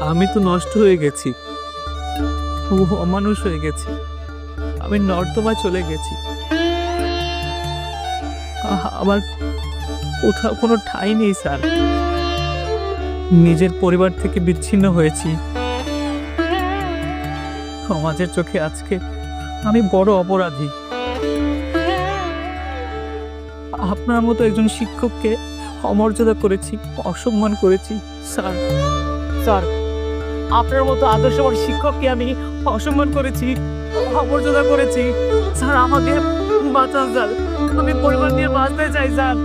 আমি তো নষ্ট হয়ে গেছি। ও অমানুষ হয়ে গেছি। আমি নর্দমায় চলে গেছি। আমার কোথাও কোনো ঠাঁই নেই, স্যার। নিজের পরিবার থেকে বিচ্ছিন্ন হয়েছি। সমাজের চোখে আজকে আমি বড় অপরাধী। আপনার মতো একজন শিক্ষককে অমর্যাদা করেছি, অসম্মান করেছি, স্যার। স্যার আপনার মতো আদর্শবান শিক্ষককে আমি অসম্মান করেছি অমর্যাদা করেছি। স্যার আমাকে বাঁচান স্যার। আমি পরিবার নিয়ে বাঁচতে চাই স্যার।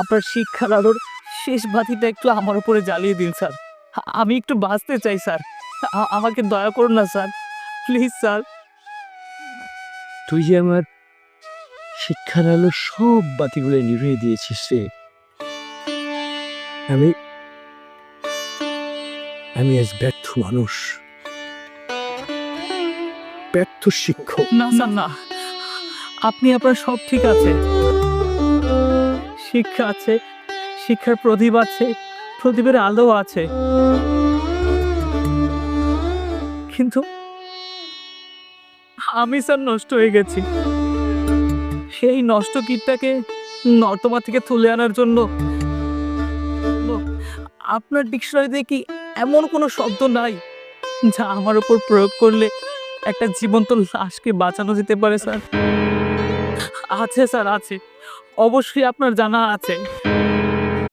আপনার শিক্ষার আলোর শেষ বাতিটা একটু আমার উপরে জ্বালিয়ে দিন স্যার। আমি একটু বাঁচতে চাই স্যার। আমাকে দয়া করুন না স্যার। Please sir. তুই যে আমার শিক্ষার আলো সব বাতিগুলো নিভিয়ে দিয়েছিস রে। আমি আমি আজ ব্যর্থ মানুষ। ব্যর্থ শিক্ষক। না স্যার না। আপনি আপনার সব ঠিক আছে। শিক্ষা আছে, শিক্ষার প্রদীপ আছে, প্রদীপের আলো আছে। কিন্তু আমি স্যার নষ্ট হয়ে গেছি। সেই নষ্ট কীটটাকে নর্দমা থেকে তুলে আনার জন্য আপনার ডিকশনারিতে কি এমন কোনো শব্দ নাই যা আমার উপর প্রয়োগ করলে একটা জীবন্ত লাশকে বাঁচানো যেতে পারে, স্যার? আছে স্যার, আছে। অবশ্যই আপনার জানা আছে।